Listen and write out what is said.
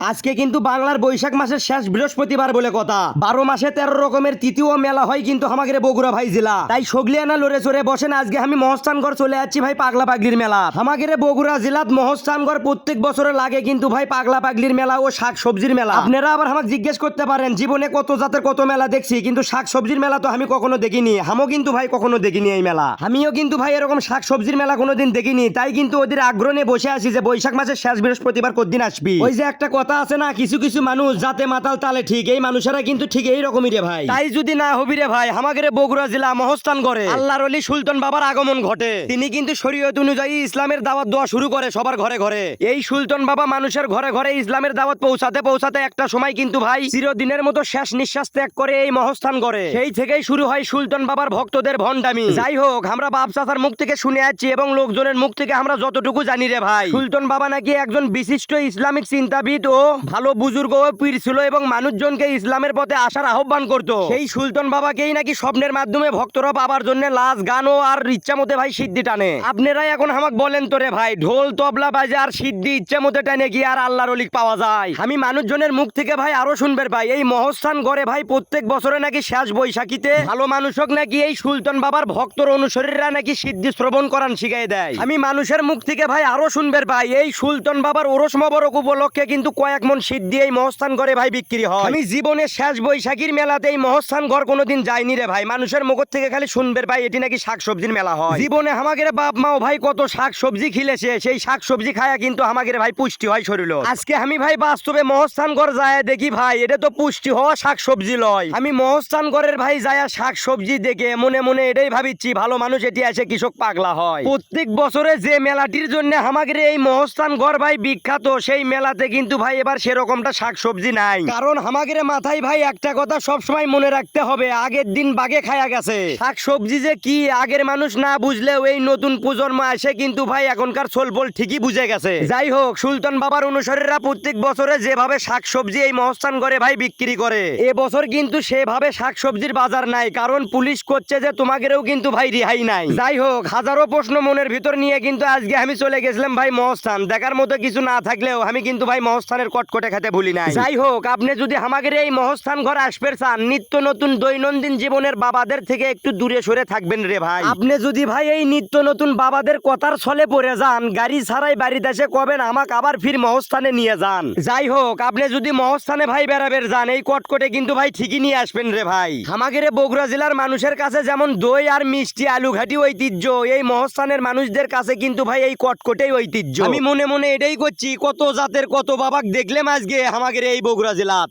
আজকে কিন্তু বাংলার বৈশাখ মাসের শেষ বৃহস্পতিবার বলে কথা। বারো মাসে তেরো রকমের তৃতীয় মেলা হয় কিন্তু আমাদের বগুড়া ভাই জেলা। তাই সগলিয়ানা লড়ে চড়ে বসেন, আজকে আমি মহস্থানগড় চলে যাচ্ছি ভাই পাগলা পাগলির মেলা। আমাদের বগুড়া জেলাত মহস্থানগড় প্রত্যেক বছরে লাগে কিন্তু ভাই পাগলা পাগলির মেলা ও শাক সবজির মেলা। আপনারা আবার আমাকে জিজ্ঞেস করতে পারেন, জীবনে কত জাতের কত মেলা দেখছি, কিন্তু শাক সবজির মেলা তো আমি কখনো দেখিনি। আমিও কিন্তু ভাই কখনো দেখিনি এই মেলা। আমিও কিন্তু ভাই এরকম শাক সবজির মেলা কোনোদিন দেখিনি, তাই কিন্তু ওদের আগ্রহ নিয়ে বসে আছি যে বৈশাখ মাসের শেষ বৃহস্পতিবার কদিন আসবি। ওই যে একটা কথা আছে না কিছু কিছু মানুষ যাতে মাতাল তালে ঠিক এই মানুষেরা কিন্তু ঠিক এই রকমই রে ভাই। তাই যদি না হবি রে ভাই আমাদের বগুড়া জেলা মহস্থান করে আল্লাহর অলি সুলতান বাবার আগমন ঘটে। তিনি কিন্তু শরীয়ত অনুযায়ী ইসলামের দাওয়াত দেওয়া শুরু করে সবার ঘরে ঘরে। এই সুলতান বাবা মানুষের ঘরে ঘরে ইসলামের দাওয়াত পৌঁছাতে পৌঁছাতে একটা সময় কিন্তু ভাই চিরদিনের মতো শেষ নিঃশ্বাস ত্যাগ করে এই মহস্থান করে সেই থেকেই শুরু হয় সুলতান বাবার ভক্তদের ভণ্ডামি। যাই হোক আমরা বাপ চাচার মুখ থেকে শুনে যাচ্ছি এবং লোকজনের মুখ থেকে আমরা যতটুকু জানি রে ভাই। সুলতান বাবা নাকি একজন বিশিষ্ট ইসলামিক চিন্তাবিদ ও ভালো বুজুর্গ ও পীর ছিল এবং মানুষজনকে ইসলামের পথে আসার আহ্বান করত। সেই সুলতান বাবাকেই নাকি স্বপ্নের মাধ্যমে ভক্তরা পাবার জন্য লাশ, গান ও আর ইচ্ছা মতে ভাই সিদ্ধি টানে। আপনারাই এখন আমাকে বলেন তো রে ভাই, ঢোল, তবলা বাজে আর সিদ্ধি ইচ্ছা মতে টানে কি আর আল্লাহর অলিক পাওয়া যায়? আমি মানুষজনের মুখ থেকে ভাই আরও শুনবে ভাই, এই মহস্থান ঘরে ভাই প্রত্যেক বছরে নাকি শেষ বৈশাখীতে ভালো মানুষক নাকি এই সুলতান বাবার ভক্তর অনুসারীরা নাকি সিদ্ধি শ্রবণ করান শিখাই দেয়। আমি মানুষের মুখ থেকে ভাই আরও শুনবে ভাই, এই সুলতান বাবার ওরস মবরক উপলক্ষে কিন্তু কয়েক মন সিদ্ধি এই মহস্থান ঘরে ভাই বিক্রি হয়। আমি জীবনে শেষ বৈশাখীর মেলাতে এই মহস্থান ঘর কোনোদিন যাইনি রে ভাই। মানুষের মুখ থেকে খালি শুনবে ভাই এটি নাকি শাকসবজির মেলা হয়। জীবনে আমাদের বাপ মাও ভাই কত শাক সবজি খিলেছে সেই শাক সবজি খায়া কিন্তু আমাদের ভাই পুষ্টি হয় শরীর আজকে আমি ভাই বাস্তবে মহস্থান ঘর যায় দেখি ভাই এটা তো পুষ্টি হওয়া শাক সবজি লয়। আমি মহস্থান ঘরের ভাই যায় শাক সবজি দেখে মনে মনে এটাই ভাবিচ্ছি ভালো মানুষ এটি আছে কৃষক পাগলা হয়। প্রত্যেক বছরে যে মেলাটির জন্য আমাদের এই মহস্থান ঘর ভাই বিখ্যাত সেই মেলাতে কিন্তু ভাই এবার সেরকমটা শাক সবজি নাই। কারণ আমাদের মাথায় ভাই একটা কথা সব সময় মনে রাখতে হবে আগের দিন বাগে খায়া গেছে। শাক সবজি যে কি আগের মানুষ না বুঝলেও এই নতুন প্রজন্ম আসে কিন্তু ভাই এখনকার সোলপোল ঠিকই বুঝে গেছে। যাই হোক সুলতান বাবার অনুসারীরা প্রত্যেক বছরে যেভাবে শাক সবজি এই মহস্থান করে ভাই বিক্রি করে এ বছর কিন্তু সেভাবে শাক সবজির বাজার নাই কারণ পুলিশ করছে যে তোমাদেরও কিন্তু ভাই রেহাই নাই। যাই হোক হাজারো প্রশ্ন মনের ভিতর নিয়ে কিন্তু আজকে আমি চলে গেছিলাম ভাই মহস্থান। দেখার মতো কিছু না থাকলেও আমি কিন্তু ভাই মহস্থানের কটকটে খেতে ভুলি নাই। যাই হোক আপনি যদি আমাদের এই মহস্থান ঘর আসবে চান নিত্য নতুন দৈনন্দিন জীবনের বাবাদের থেকে একটু দূরে সরে থাকবেন রে ভাই। আপনি যদি ভাই এই নিত্য নতুন বাবাদের কথার ছলে পড়ে যান গাড়ি ছাড়াই বাড়িতে এসে কবেন আমাকে আবার ফির মহস্থানে নিয়ে যান। যাই হোক আপনি যদি মহস্থানে ভাই বেড়াবের যান এই কটকটে কিন্তু ভাই ঠিকই নিয়ে আসবেন রে ভাই। আমাদের বগুড়া জেলার মানুষের কাছে যেমন দই আর মিষ্টি আলু ঘাটি ঐতিহ্য এই মহস্থানের মানুষদের কাছে কিন্তু ভাই এই কটকটেই ঐতিহ্য। আমি মনে মনে এটাই করছি কত জাতের কত বাবাক দেখলাম আজকে আমাদের এই বগুড়া জেলাত